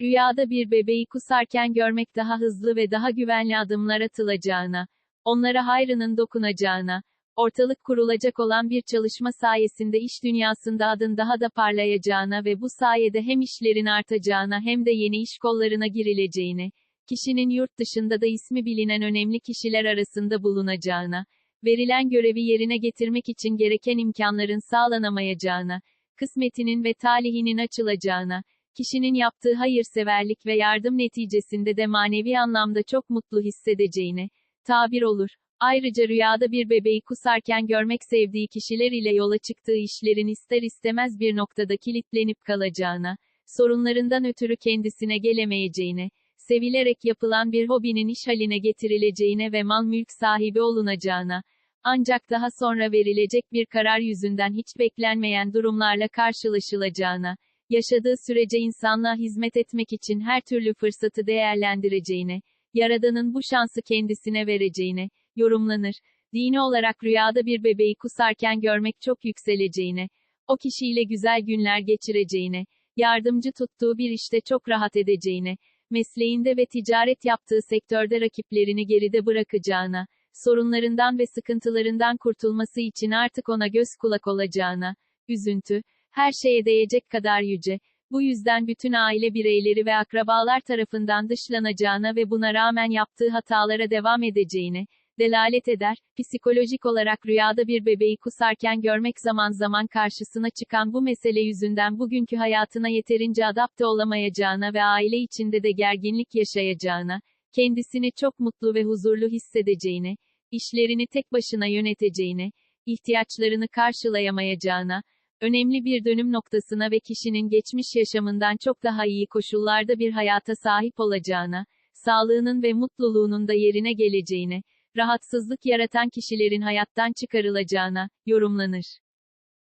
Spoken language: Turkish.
Rüyada bir bebeği kusarken görmek daha hızlı ve daha güvenli adımlar atılacağına, onlara hayrının dokunacağına, ortalık kurulacak olan bir çalışma sayesinde iş dünyasında adın daha da parlayacağına ve bu sayede hem işlerin artacağına hem de yeni iş kollarına girileceğine, kişinin yurt dışında da ismi bilinen önemli kişiler arasında bulunacağına, verilen görevi yerine getirmek için gereken imkanların sağlanamayacağına, kısmetinin ve talihinin açılacağına, kişinin yaptığı hayırseverlik ve yardım neticesinde de manevi anlamda çok mutlu hissedeceğine, tabir olur. Ayrıca rüyada bir bebeği kusarken görmek sevdiği kişiler ile yola çıktığı işlerin ister istemez bir noktada kilitlenip kalacağına, sorunlarından ötürü kendisine gelemeyeceğine, sevilerek yapılan bir hobinin iş haline getirileceğine ve mal mülk sahibi olunacağına, ancak daha sonra verilecek bir karar yüzünden hiç beklenmeyen durumlarla karşılaşılacağına, yaşadığı sürece insanlığa hizmet etmek için her türlü fırsatı değerlendireceğine, Yaradan'ın bu şansı kendisine vereceğine, yorumlanır. Dini olarak rüyada bir bebeği kusarken görmek çok yükseleceğine, o kişiyle güzel günler geçireceğine, yardımcı tuttuğu bir işte çok rahat edeceğine, mesleğinde ve ticaret yaptığı sektörde rakiplerini geride bırakacağına, sorunlarından ve sıkıntılarından kurtulması için artık ona göz kulak olacağına, üzüntü, her şeye değecek kadar yüce, bu yüzden bütün aile bireyleri ve akrabalar tarafından dışlanacağına ve buna rağmen yaptığı hatalara devam edeceğine, delalet eder, psikolojik olarak rüyada bir bebeği kusarken görmek zaman zaman karşısına çıkan bu mesele yüzünden bugünkü hayatına yeterince adapte olamayacağına ve aile içinde de gerginlik yaşayacağına, kendisini çok mutlu ve huzurlu hissedeceğine, işlerini tek başına yöneteceğine, ihtiyaçlarını karşılayamayacağına, önemli bir dönüm noktasına ve kişinin geçmiş yaşamından çok daha iyi koşullarda bir hayata sahip olacağına, sağlığının ve mutluluğunun da yerine geleceğine, rahatsızlık yaratan kişilerin hayattan çıkarılacağına, yorumlanır.